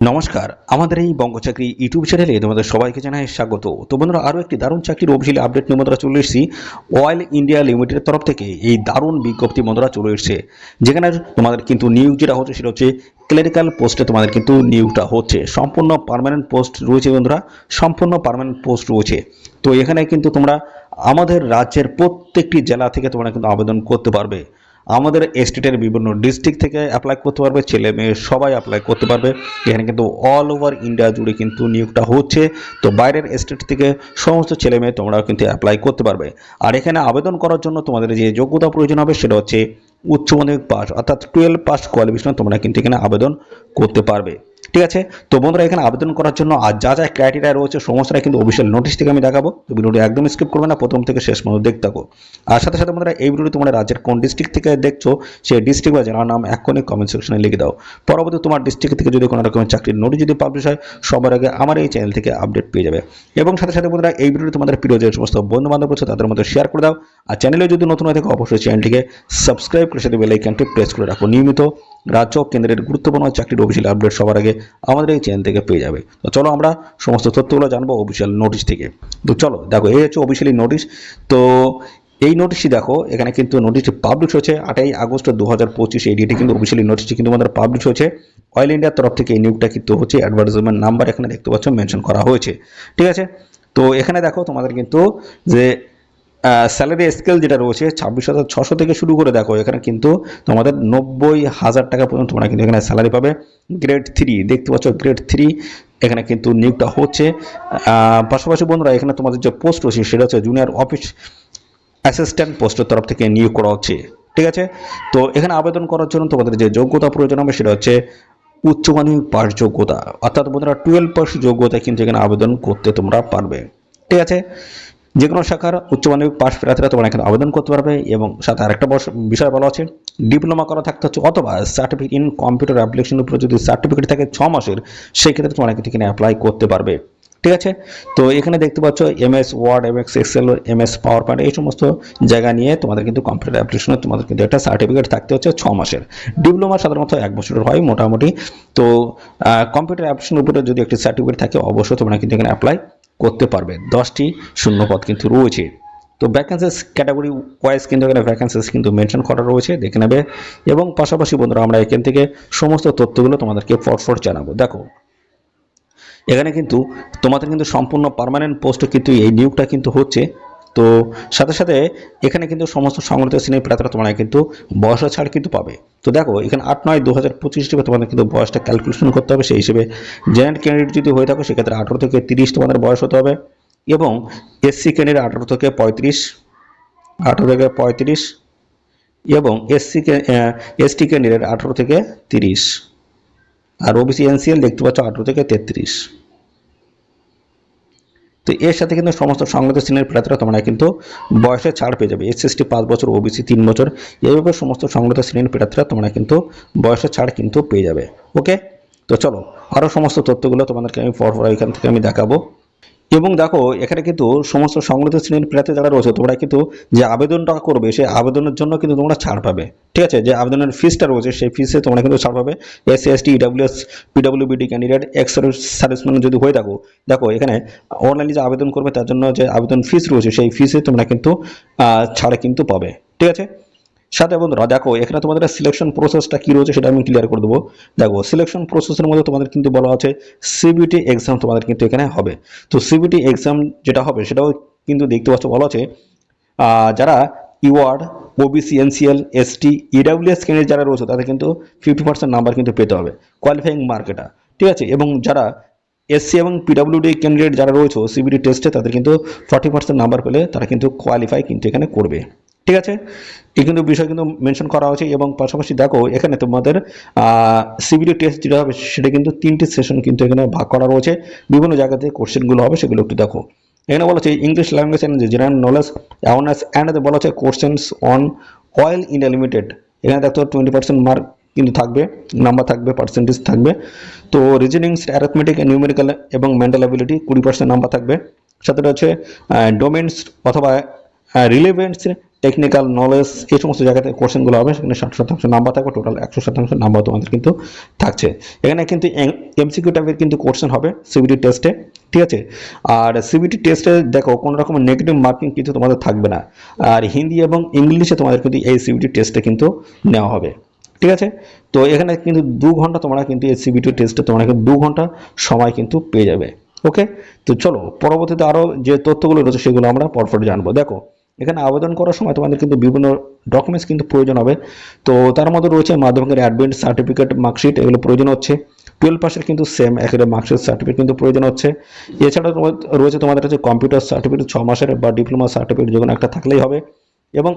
নমস্কার, আমাদের এই বঙ্গচাকরি ইউটিউব চ্যানেলে তোমাদের সবাইকে জানাই স্বাগত। তো বন্ধুরা, আরও একটি দারুণ চাকরির অভিশীল আপডেট নিয়ে বন্ধুরা চলে এসেছি অয়েল ইন্ডিয়া লিমিটেডের তরফ থেকে। এই দারুণ বিজ্ঞপ্তি বন্ধুরা চলে এসেছে। যেখানে তোমাদের কিন্তু নিয়োগ যেটা হচ্ছে সেটা হচ্ছে ক্লেরিক্যাল পোস্টে তোমাদের কিন্তু নিয়োগটা হচ্ছে। সম্পূর্ণ পারমানেন্ট পোস্ট রয়েছে বন্ধুরা, সম্পূর্ণ পারমানেন্ট পোস্ট রয়েছে। তো এখানে কিন্তু তোমরা আমাদের রাজ্যের প্রত্যেকটি জেলা থেকে তোমরা কিন্তু আবেদন করতে পারবে। আমাদের স্টেটের বিভিন্ন ডিস্ট্রিক্ট থেকে অ্যাপ্লাই করতে পারবে, ছেলে মেয়ে সবাই অ্যাপ্লাই করতে পারবে। এখানে কিন্তু অল ওভার ইন্ডিয়া জুড়ে কিন্তু নিয়োগটা হচ্ছে। তো বাইরের স্টেট থেকে সমস্ত ছেলে মেয়ে তোমরা কিন্তু অ্যাপ্লাই করতে পারবে। আর এখানে আবেদন করার জন্য তোমাদের যে যোগ্যতা প্রয়োজন হবে, সেটা হচ্ছে উচ্চ মাধ্যমিক পাস, অর্থাৎ টুয়েলভ পাস কোয়ালিফিকেশন তোমরা কিন্তু এখানে আবেদন করতে পারবে। ঠিক আছে? তো বন্ধুরা, এখানে আবেদন করার জন্য আর যা যা ক্রাইটেরিয়া রয়েছে সমস্তটা কিন্তু অফিসিয়াল নোটিশ থেকে আমি দেখাবো। তো ভিডিওটি একদম স্কিপ করবে না, প্রথম থেকে শেষ পর্যন্ত দেখতে থাকো। আর সাথে সাথে বন্ধুরা, এই ভিডিওটি তোমরা রাজ্যের কোন ডিস্ট্রিক্ট থেকে দেখছ, সেই ডিস্ট্রিক্ট বা জেলার নাম এখনই কমেন্ট সেকশনে লিখে দাও। পরবর্তী তোমার ডিস্ট্রিক্ট থেকে যদি কোনো রকমের চাকরির নোটিশ যদি পাবলিশ হয়, সবার আগে আমার এই চ্যানেল থেকে আপডেট পেয়ে যাবে। এবং সাথে সাথে বন্ধুরা, এই ভিডিওটি তোমাদের প্রিয় যে সমস্ত বন্ধু বান্ধব আছে তাদের মধ্যে শেয়ার করে দাও। আর চ্যানেলে যদি নতুন হয়ে থাকে, অবশ্যই চ্যানেলটিকে সাবস্ক্রাইব করে সাথে বেল আইকনটি প্রেস করে রাখো। নিয়মিত রাজ্য কেন্দ্রের গুরুত্বপূর্ণ চাকরির অফিসিয়াল আপডেট সবার আগে আমাদের এই চ্যানেল থেকে পেয়ে যাবে। তো চলো আমরা সমস্ত তথ্যগুলো জানব অফিসিয়াল নোটিশ থেকে। তো চলো, দেখো, এই হচ্ছে অফিসিয়ালি নোটিশ তো এই নোটিশটি দেখো, এখানে কিন্তু নোটিশটি পাবলিশ হয়েছে আটাই আগস্ট দু হাজার পঁচিশ এই ডেটে কিন্তু অফিসিয়ালি নোটিশটি কিন্তু আমাদের পাবলিশ হয়েছে। অয়েল ইন্ডিয়ার তরফ থেকে এই নিয়োগটা কিন্তু হচ্ছে অ্যাডভার্টাইজমেন্ট নাম্বার এখানে দেখতে পাচ্ছ মেনশন করা হয়েছে। ঠিক আছে? তো এখানে দেখো তোমাদের কিন্তু যে স্যালারি স্কেল যেটা রয়েছে, ছাব্বিশ হাজার ছশো থেকে শুরু করে দেখো, এখানে কিন্তু তোমাদের নব্বই হাজার টাকা পর্যন্ত তোমরা কিন্তু এখানে স্যালারি পাবে। গ্রেড থ্রি দেখতে পাচ্ছ গ্রেড থ্রি এখানে কিন্তু নিয়োগটা হচ্ছে। পাশাপাশি বন্ধুরা, এখানে তোমাদের যে পোস্ট রয়েছে, সেটা হচ্ছে জুনিয়র অফিস অ্যাসিস্ট্যান্ট পোস্টের তরফ থেকে নিয়োগ করা হচ্ছে, ঠিক আছে? তো এখানে আবেদন করার জন্য তোমাদের যে যোগ্যতা প্রয়োজন হবে, সেটা হচ্ছে উচ্চ মাধ্যমিক পাস যোগ্যতা। অর্থাৎ বন্ধুরা টুয়েলভ পাস যোগ্যতা কিন্তু এখানে আবেদন করতে তোমরা পারবে, ঠিক আছে? যে কোনো শাখার উচ্চ মাধ্যমিক পাস প্রার্থীরা তোমরা এখানে আবেদন করতে পারবে এবং সাথে আরেকটা বিষয় বলা আছে, ডিপ্লোমা করা থাকতে হচ্ছে অথবা সার্টিফিকেট ইন কম্পিউটার অ্যাপ্লিকেশনের উপরে যদি সার্টিফিকেট থাকে ছ মাসের, সেই ক্ষেত্রে তোমরা কিন্তু এখানে অ্যাপ্লাই করতে পারবে। ঠিক আছে? তো এখানে দেখতে পাচ্ছ M S Word M X Excel M S PowerPoint এই সমস্ত জায়গা নিয়ে তোমাদের কিন্তু কম্পিউটার অ্যাপ্লিকেশনে তোমাদের কিন্তু একটা সার্টিফিকেট থাকতে হচ্ছে ছ মাসের। ডিপ্লোমা সাধারণত এক বছরের হয় মোটামুটি। তো কম্পিউটার অ্যাপ্লিকেশনের উপরে যদি একটি সার্টিফিকেট থাকে, অবশ্যই তোমরা কিন্তু এখানে অ্যাপ্লাই করতে পারবে। দশটি শূন্যপদ কিন্তু রয়েছে। তো ভ্যাকেন্সিস ক্যাটাগরি ওয়াইজ কিন্তু এখানে ভ্যাকেন্সিস কিন্তু মেনশন করা রয়েছে, দেখে নেবে। এবং পাশাপাশি বন্ধুরা, আমরা এখান থেকে সমস্ত তথ্যগুলো তোমাদেরকে ফটফট জানাব। দেখো, এখানে কিন্তু তোমাদের কিন্তু সম্পূর্ণ পার্মানেন্ট পোস্ট কিন্তু এই নিয়োগটা কিন্তু হচ্ছে তো সাথে সাথে এখানে কিন্তু সমস্ত সংগঠিত শ্রেণির প্রার্থীরা তোমরা কিন্তু বয়স ছাড় কিন্তু পাবে। তো দেখো, এখানে আট, নয় দু হাজার পঁচিশ হিসেবে তোমাদের কিন্তু বয়সটা ক্যালকুলেশন করতে হবে। সেই হিসেবে জেনারেল ক্যান্ডিডেট যদি হয়ে থাকো, সেক্ষেত্রে আঠারো থেকে তিরিশ তোমাদের বয়স হতে হবে এবং এসসি ক্যান্ডিডেট আঠারো থেকে পঁয়ত্রিশ, আঠারো থেকে পঁয়ত্রিশ এবং এসসি এসটি ক্যান্ডিডেট আঠারো থেকে তিরিশ। আর ওবিসি এনসিএল দেখতে পাচ্ছ আঠারো থেকে তেত্রিশ। তো এর সাথে কিন্তু সমস্ত সংগত শ্রেণির প্রার্থীরা তোমরা কিন্তু বয়সে ছাড় পেয়ে যাবে। এসএসটি পাঁচ বছর ওবিসি তিন বছর, এইভাবে সমস্ত সংগত শ্রেণির প্রার্থীরা তোমরা কিন্তু বয়সে ছাড় কিন্তু পেয়ে যাবে। ওকে তো চলো আরও সমস্ত তথ্যগুলো তোমাদেরকে আমি পর পর এখান থেকে আমি দেখাবো। এবং দেখো, এখানে কিন্তু সমস্ত সংগঠিত শ্রেণির প্রার্থী যারা রয়েছে, তোমরা কিন্তু যে আবেদনটা করবে, সেই আবেদনের জন্য কিন্তু তোমরা ছাড় পাবে। ঠিক আছে? যে আবেদনের ফিসটা রয়েছে, সেই ফিসে তোমরা কিন্তু ছাড় পাবে। S S T EWS PWBD candidate ex serviceman যদি হয়ে থাকো, দেখো, এখানে অনলাইনে যে আবেদন করবে, তার জন্য যে আবেদন ফিস রয়েছে, সেই ফিসে তোমরা কিন্তু ছাড় কিন্তু পাবে। ঠিক আছে? সাথে বন্ধুরা দেখো, এখানে তোমাদের সিলেকশন প্রসেসটা কি রয়েছে সেটা আমি ক্লিয়ার করে দেবো। দেখো সিলেকশন প্রসেসের মধ্যে তোমাদের কিন্তু বলা আছে সিবিটি এক্সাম তোমাদের কিন্তু এখানে হবে। তো সিবিটি এক্সাম যেটা হবে, সেটাও কিন্তু দেখতে পাচ্ছ, বলা আছে যারা ইওয়ার্ড OBC NCL ST EWS candidate যারা রয়েছে, তাদের কিন্তু ফিফটি পার্সেন্ট নাম্বার কিন্তু পেতে হবে কোয়ালিফাইং মার্ক এটা। ঠিক আছে? এবং যারা এসসি এবং পিডাব্লিউডি ক্যান্ডিডেট যারা রয়েছে সিবিডি টেস্টে তাদের কিন্তু ফর্টি পার্সেন্ট নাম্বার পেলে তারা কিন্তু কোয়ালিফাই কিন্তু এখানে করবে। ঠিক আছে? এই কিন্তু বিষয় কিন্তু মেনশন করা হয়েছে এবং পাশাপাশি দেখো, এখানে তোমাদের সিবিডি টেস্ট যেটা হবে সেটা কিন্তু তিনটি সেশন কিন্তু এখানে ভাগ করা রয়েছে। বিভিন্ন জায়গাতে কোশ্চেনগুলো হবে সেগুলো একটু দেখো। এখানে বলা হচ্ছে English language and general knowledge awareness and বলা হচ্ছে questions on Oil India Limited এখানে দেখো টোয়েন্টি পার্সেন্ট মার্ক কিন্তু থাকবে নাম্বার থাকবে পার্সেন্টেজ থাকবে। তো রিজনিংস অ্যারিথমেটিক নিউমেরিক্যাল এবং মেন্টাল অ্যাবিলিটি কুড়ি পার্সেন্ট নাম্বার থাকবে। সাথে হচ্ছে ডোমেন্স অথবা রিলেভেন্স টেকনিক্যাল নলেজ এই সমস্ত জায়গাতে কোশ্চেনগুলো হবে, সেখানে ষাট শতাংশ নাম্বার থাকবে টোটাল একশো শতাংশ নাম্বার তোমাদের কিন্তু থাকছে। এখানে কিন্তু এমসিকিউ টাইপের কিন্তু কোশ্চেন হবে সিবিটি টেস্টে ঠিক আছে? আর সিবিটি টেস্টে দেখো, কোনো রকম নেগেটিভ মার্কিং কিন্তু তোমাদের থাকবে না। আর হিন্দি এবং ইংলিশে তোমাদের কিন্তু এই সিবিটি টেস্টে কিন্তু নেওয়া হবে, ঠিক আছে? তো এখানে কিন্তু দু ঘণ্টা তোমরা কিন্তু এই সিবিটি টেস্টে তোমরা কিন্তু দু ঘণ্টা সময় কিন্তু পেয়ে যাবে ওকে তো চলো, পরবর্তীতে আরও যে তথ্যগুলো রয়েছে সেগুলো আমরা পরপর জানব। দেখো এখানে আবেদন করার সময় তোমাদের কিন্তু বিভিন্ন ডকুমেন্টস কিন্তু প্রয়োজন হবে। তো তার মধ্যে রয়েছে মাধ্যমিকের অ্যাডমিট সার্টিফিকেট মার্কশিট এগুলো প্রয়োজন হচ্ছে। টুয়েলভ পাসের কিন্তু সেম একেবারে মার্কশিট সার্টিফিকেট কিন্তু প্রয়োজন হচ্ছে। এছাড়া রয়েছে তোমাদের কাছে কম্পিউটার সার্টিফিকেট ছ মাসের বা ডিপ্লোমা সার্টিফিকেট যে কোনো একটা থাকলেই হবে। এবং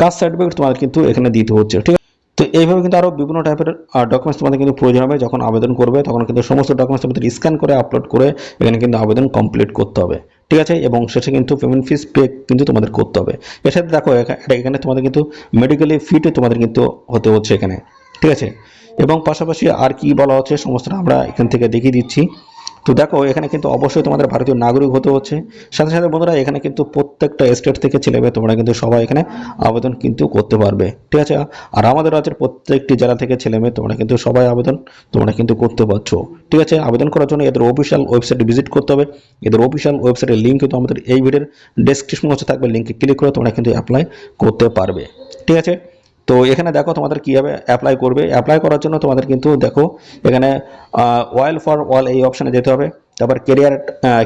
কাস্ট সার্টিফিকেট তোমাদের কিন্তু এখানে দিতে হচ্ছে, ঠিক আছে? তো এইভাবে কিন্তু আরও বিভিন্ন টাইপের ডকুমেন্টস তোমাদের কিন্তু প্রয়োজন হবে। যখন আবেদন করবে, তখন কিন্তু সমস্ত ডকুমেন্টস তোমাদের স্ক্যান করে আপলোড করে এখানে কিন্তু আবেদন কমপ্লিট করতে হবে। ঠিক আছে? এবং শেষে কিন্তু পেমেন্ট ফিস পে কিন্তু তোমাদের করতে হবে। এর সাথে দেখো এখানে তোমাদের কিন্তু মেডিকেলি ফিট তোমাদের কিন্তু হতে হচ্ছে এখানে। ঠিক আছে? এবং পাশাপাশি আর কি বলা হচ্ছে, সমস্তটা আমরা এখান থেকে দেখিয়ে দিচ্ছি। তো দেখো, এখানে কিন্তু অবশ্যই তোমাদের ভারতীয় নাগরিক হতে হচ্ছে। সাথে সাথে বন্ধুরা, এখানে কিন্তু প্রত্যেকটা স্টেট থেকে ছেলে মেয়ে, তোমরা কিন্তু সবাই এখানে আবেদন কিন্তু করতে পারবে। ঠিক আছে? আর আমাদের রাজ্যের প্রত্যেকটি জেলা থেকে ছেলে মেয়ে, তোমরা কিন্তু সবাই আবেদন, তোমরা কিন্তু করতে পারছ। ঠিক আছে? আবেদন করার জন্য এদের অফিসিয়াল ওয়েবসাইটে ভিজিট করতে হবে। এদের অফিসিয়াল ওয়েবসাইটের লিঙ্ক কিন্তু আমাদের এই ভিডিওর ডেসক্রিপশন হচ্ছে থাকবে। লিঙ্কে ক্লিক করে তোমরা কিন্তু অ্যাপ্লাই করতে পারবে। ঠিক আছে? তো এখানে দেখো তোমাদের কীভাবে অ্যাপ্লাই করবে। অ্যাপ্লাই করার জন্য তোমাদের কিন্তু দেখো, এখানে অয়েল ফর অল এই অপশানে যেতে হবে। তারপর কেরিয়ার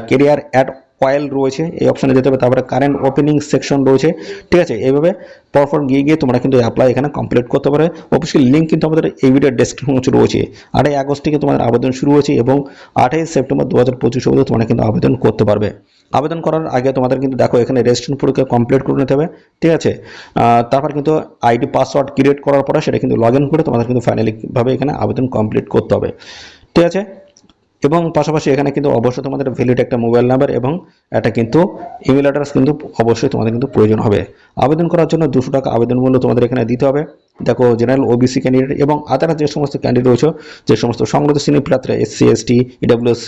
কেরিয়ার অ্যাট অয়েল রয়েছে, এই অপশানে যেতে হবে। তারপরে কারেন্ট ওপেনিং সেকশন রয়েছে। ঠিক আছে? এইভাবে পরপর গিয়ে গিয়ে তোমরা কিন্তু অ্যাপ্লাই এখানে কমপ্লিট করতে পারে। অফিসিয়াল লিঙ্ক কিন্তু আমাদের এই ভিডিওর ডেসক্রিপশন রয়েছে। আটই আগস্ট থেকে তোমাদের আবেদন শুরু হয়েছে এবং আটই সেপ্টেম্বর দু হাজার পঁচিশ অবধি তোমরা কিন্তু আবেদন করতে পারবে। আবেদন করার আগে তোমাদের কিন্তু দেখো, এখানে রেজিস্ট্রেশন পরীক্ষা কমপ্লিট করে নিতে হবে। ঠিক আছে? তারপর কিন্তু আইডি পাসওয়ার্ড ক্রিয়েট করার পরে সেটা কিন্তু লগ ইন করে তোমাদের কিন্তু ফাইনালিভাবে এখানে আবেদন কমপ্লিট করতে হবে। ঠিক আছে? এবং পাশাপাশি এখানে কিন্তু অবশ্যই তোমাদের ভ্যালিড একটা মোবাইল নাম্বার এবং একটা কিন্তু ইমেল অ্যাড্রেস কিন্তু অবশ্যই তোমাদের কিন্তু প্রয়োজন হবে। আবেদন করার জন্য দুশো টাকা আবেদন মূল্য তোমাদের এখানে দিতে হবে। দেখো জেনারেল ওবিসি ক্যান্ডিডেট এবং আদার যে সমস্ত ক্যান্ডিডেট রয়েছে, যে সমস্ত সংগত শ্রেণি প্রার্থীরা SC ST EWS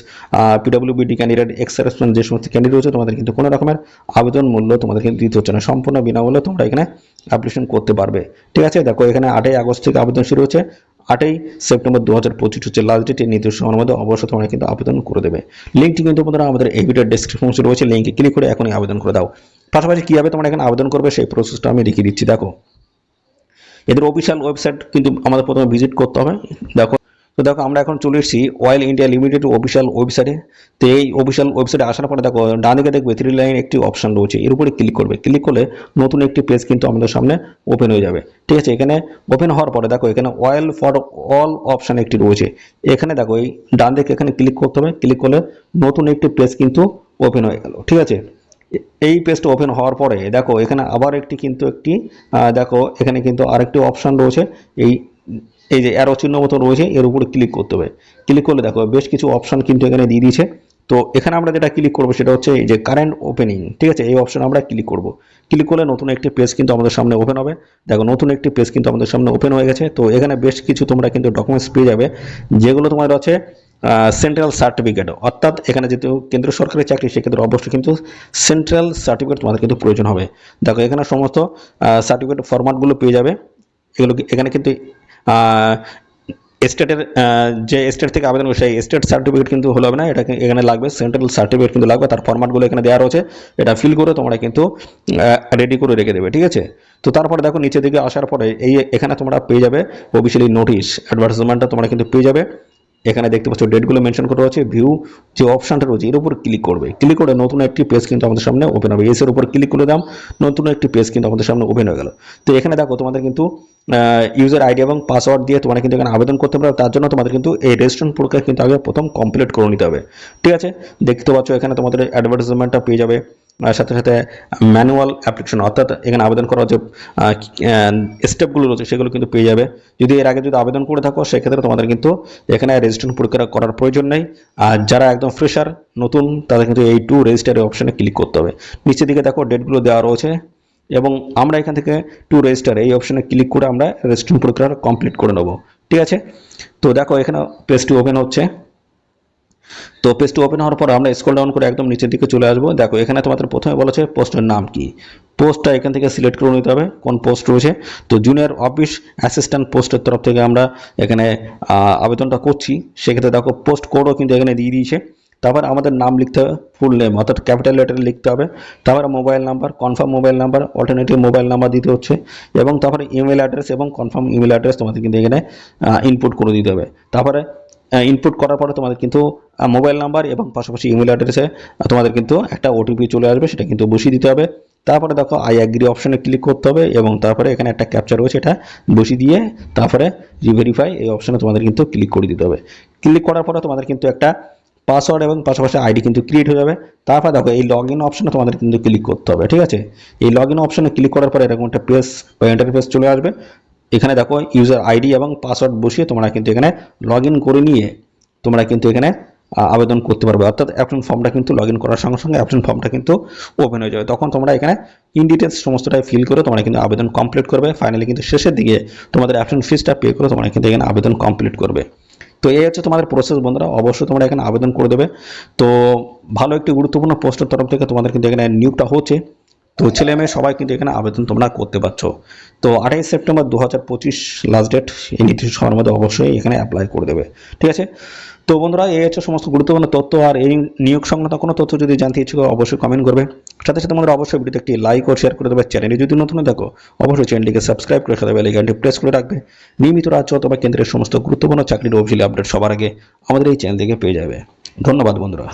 PWBD candidate ex serviceman যে সমস্ত ক্যান্ডিডেট রয়েছে, তোমাদের কিন্তু কোনো রকমের আবেদন মূল্য তোমাদের কিন্তু দিতে হচ্ছে না। সম্পূর্ণ বিনামূল্যে তোমরা এখানে অ্যাপ্লিকেশন করতে পারবে। ঠিক আছে, দেখো, এখানে আটই আগস্ট থেকে আবেদন শুরু হচ্ছে আটই সেপ্টেম্বর দু হাজার পঁচিশ হচ্ছে লাস্ট ডেট এই নির্দিষ্ট সময়ের মধ্যে অবশ্যই তোমরা কিন্তু আবেদন করে দেবে। লিঙ্কটি কিন্তু তোমরা আমাদের এই ভিডিওর ডিসক্রিপশনে রয়েছে, লিঙ্কে ক্লিক করে এখনই আবেদন করে দাও। পাশাপাশি কীভাবে তোমরা এখানে আবেদন করবে সেই প্রসেসটা আমি রেখে দিচ্ছি, দেখো। এদের অফিসিয়াল ওয়েবসাইট কিন্তু আমাদের প্রথমে ভিজিট করতে হবে। দেখো তো দেখো, আমরা এখন চলে এসেছি অয়েল ইন্ডিয়া লিমিটেড অফিসিয়াল ওয়েবসাইটে তো এই অফিসিয়াল ওয়েবসাইটে আসার পরে দেখো, ডান দিকে দেখবে থ্রি লাইন একটি অপশন রয়েছে। এর উপরে ক্লিক করবে। ক্লিক করলে নতুন একটি পেজ কিন্তু আমাদের সামনে ওপেন হয়ে যাবে। ঠিক আছে, এখানে ওপেন হওয়ার পরে দেখো, এখানে অয়েল ফর অল অপশন একটি রয়েছে। এখানে দেখো, এই ডান দিকে এখানে ক্লিক করতে হবে। ক্লিক করলে নতুন একটি পেজ কিন্তু ওপেন হয়ে গেল। ঠিক আছে? এই পেজটা ওপেন হওয়ার পরে দেখো, এখানে আবার একটি কিন্তু একটি দেখো, এখানে কিন্তু আরেকটি অপশন রয়েছে। এই এই যে অ্যারো চিহ্ন মতো রয়েছে, এর উপরে ক্লিক করতে হবে। ক্লিক করলে দেখো বেশ কিছু অপশন কিন্তু এখানে দিয়ে দিয়েছে। তো এখানে আমরা যেটা ক্লিক করব সেটা হচ্ছে এই যে কারেন্ট ওপেনিং ঠিক আছে? এই অপশন আমরা ক্লিক করব। ক্লিক করলে নতুন একটি পেজ কিন্তু আমাদের সামনে ওপেন হবে। দেখো নতুন একটি পেজ কিন্তু আমাদের সামনে ওপেন হয়ে গেছে। তো এখানে বেশ কিছু তোমরা কিন্তু ডকুমেন্টস পেয়ে যাবে, যেগুলো তোমার আছে সেন্ট্রাল সার্টিফিকেট অর্থাৎ এখানে যেহেতু কেন্দ্র সরকারি চাকরি, সেক্ষেত্রে অবশ্যই কিন্তু সেন্ট্রাল সার্টিফিকেট তোমাদের কিন্তু প্রয়োজন হবে। দেখো এখানে সমস্ত সার্টিফিকেট ফরম্যাটগুলো পেয়ে যাবে। এগুলো এখানে কিন্তু স্টেটের যে স্টেট থেকে আবেদন সেই স্টেট সার্টিফিকেট কিন্তু হলো না, এটা এখানে লাগবে সেন্ট্রাল সার্টিফিকেট কিন্তু লাগবে, তার ফরম্যাটগুলো এখানে দেওয়া রয়েছে, এটা ফিল করে তোমরা কিন্তু রেডি করে রেখে দেবে, ঠিক আছে? তো তারপরে দেখো, নিচের দিকে আসার পরে, এই এখানে তোমরা পেয়ে যাবে অফিসিয়ালি নোটিশ অ্যাডভার্টাইজমেন্টটা তোমরা কিন্তু পেয়ে যাবে। এখানে দেখতে পাচ্ছ ডেটগুলো মেনশন করা আছে ভিউ যে অপশনটা রয়েছে, এর উপর ক্লিক করবে। ক্লিক করে নতুন একটি পেজ কিন্তু আমাদের সামনে ওপেন হবে। এসের উপর ক্লিক করে দাম নতুন একটি পেজ কিন্তু আমাদের সামনে ওপেন হয়ে গেল। তো এখানে দেখো তোমাদের কিন্তু ইউজার আইডি এবং পাসওয়ার্ড দিয়ে তোমরা কিন্তু এখানে আবেদন করতে পারো। তার জন্য তোমাদের কিন্তু এই রেজিস্ট্রেশন প্রক্রিয়া কিন্তু আগে প্রথম কমপ্লিট করে নিতে হবে। ঠিক আছে? দেখতে পাচ্ছ এখানে তোমাদের অ্যাডভার্টাইজমেন্টটা পেয়ে যাবে। সাথে সাথে ম্যানুয়াল অ্যাপ্লিকেশন অর্থাৎ এখানে আবেদন করার যে স্টেপগুলো রয়েছে সেগুলো কিন্তু পেয়ে যাবে। যদি এর আগে যদি আবেদন করে থাকো, সেক্ষেত্রে তোমাদের কিন্তু এখানে রেজিস্ট্রেশন প্রক্রিয়া করার প্রয়োজন নেই। আর যারা একদম ফ্রেশার নতুন, তাদের কিন্তু এই টু রেজিস্টার অপশনে ক্লিক করতে হবে। নিচের দিকে দেখো ডেটগুলো দেওয়া রয়েছে। এবং আমরা এখান থেকে টু রেজিস্টার এই অপশনে ক্লিক করে আমরা রেজিস্ট্রেশন প্রক্রিয়া কমপ্লিট করে নেব। ঠিক আছে? তো দেখো, এখানে পেজটি ওপেন হচ্ছে। তো পেজটি ওপেন হওয়ার পর আমরা স্ক্রল ডাউন করে একদম নিচের দিকে চলে আসব। দেখো, এখানে তোমাদের প্রথমে বলেছে পোস্টের নাম কি? পোস্টটা এখান থেকে সিলেক্ট করে নিতে হবে, কোন পোস্ট রয়েছে। তো জুনিয়র অফিস অ্যাসিস্ট্যান্ট পোস্টের তরফ থেকে আমরা এখানে আবেদনটা করছি। সেক্ষেত্রে দেখো পোস্ট কোডও কিন্তু এখানে দিয়ে দিয়েছে। তারপর আমাদের নাম লিখতে হবে ফুল নেম অর্থাৎ ক্যাপিটাল লেটারে লিখতে হবে। তারপরে mobile number confirm mobile number alternative mobile number দিতে হচ্ছে। এবং তারপরে ইমেল অ্যাড্রেস এবং কনফার্ম ইমেল অ্যাড্রেস তোমাদের কিন্তু এখানে ইনপুট করে দিতে হবে। তারপরে ইনপুট করার পরে তোমাদের কিন্তু মোবাইল নাম্বার এবং পাশাপাশি ইমেল অ্যাড্রেসে তোমাদের কিন্তু একটা ওটিপি চলে আসবে, সেটা কিন্তু বসিয়ে দিতে হবে। তারপরে দেখো আই অ্যাগ্রি অপশনে ক্লিক করতে হবে এবং তারপরে এখানে একটা ক্যাপচার রয়েছে, এটা বসিয়ে দিয়ে তারপরে রিভেরিফাই এই অপশনে তোমাদের কিন্তু ক্লিক করে দিতে হবে। ক্লিক করার পরে তোমাদের কিন্তু একটা পাসওয়ার্ড এবং পাশাপাশি আইডি কিন্তু ক্রিয়েট হয়ে যাবে। তারপর দেখো, এই লগ ইন অপশনে তোমাদের কিন্তু ক্লিক করতে হবে, ঠিক আছে? এই লগ ইন অপশনে ক্লিক করার পরে এরকম একটা পেজ বা ইন্টারফেস চলে আসবে। এখানে দেখো ইউজার আইডি এবং পাসওয়ার্ড বসিয়ে তোমরা কিন্তু এখানে লগ করে নিয়ে তোমরা কিন্তু এখানে আবেদন করতে পারবে। অর্থাৎ অ্যাপশন ফর্মটা কিন্তু লগ করার সঙ্গে সঙ্গে অ্যাপশন ফর্মটা কিন্তু ওপেন হয়ে যাবে। তখন তোমরা এখানে ইন ডিটেলস সমস্তটাই ফিল করে তোমরা কিন্তু আবেদন কমপ্লিট করবে। ফাইনালি কিন্তু শেষের দিকে তোমাদের অ্যাপশন ফিসটা পে করে তোমরা কিন্তু এখানে আবেদন কমপ্লিট করবে। তো এই হচ্ছে তোমাদের প্রসেস বন্ধুরা। অবশ্যই তোমরা এখানে আবেদন করে দেবে। তো ভালো একটি গুরুত্বপূর্ণ পোস্টের তরফ থেকে তোমাদের কিন্তু এখানে নিয়োগটা হচ্ছে। তো ছেলে মেয়ে সবাই কিন্তু এখানে আবেদন তোমরা করতে পারছ। তো আঠাইশ সেপ্টেম্বর দু হাজার পঁচিশ লাস্ট ডেট এই নির্দিষ্ট সময়ের মধ্যে অবশ্যই এখানে অ্যাপ্লাই করে দেবে। ঠিক আছে? তো বন্ধুরা, এই হচ্ছে সমস্ত গুরুত্বপূর্ণ তথ্য। আর এই নিয়োগ সংক্রান্ত কোনো তথ্য যদি জানতে ইচ্ছুক অবশ্যই কমেন্ট করবে। সাথে সাথে আমাদের অবশ্যই ভিডিওতে একটি লাইক ও শেয়ার করে দেবে। চ্যানেলে যদি নতুন দেখো অবশ্যই চ্যানেলটিকে সাবস্ক্রাইব করে সাথে বেলাইকানটি প্রেস করে রাখবে। নিয়মিত রাজ্য অথবা কেন্দ্রের সমস্ত গুরুত্বপূর্ণ চাকরির অভিযোগ আপডেট সবার আগে আমাদের এই চ্যানেল থেকে পেয়ে যাবে। ধন্যবাদ বন্ধুরা।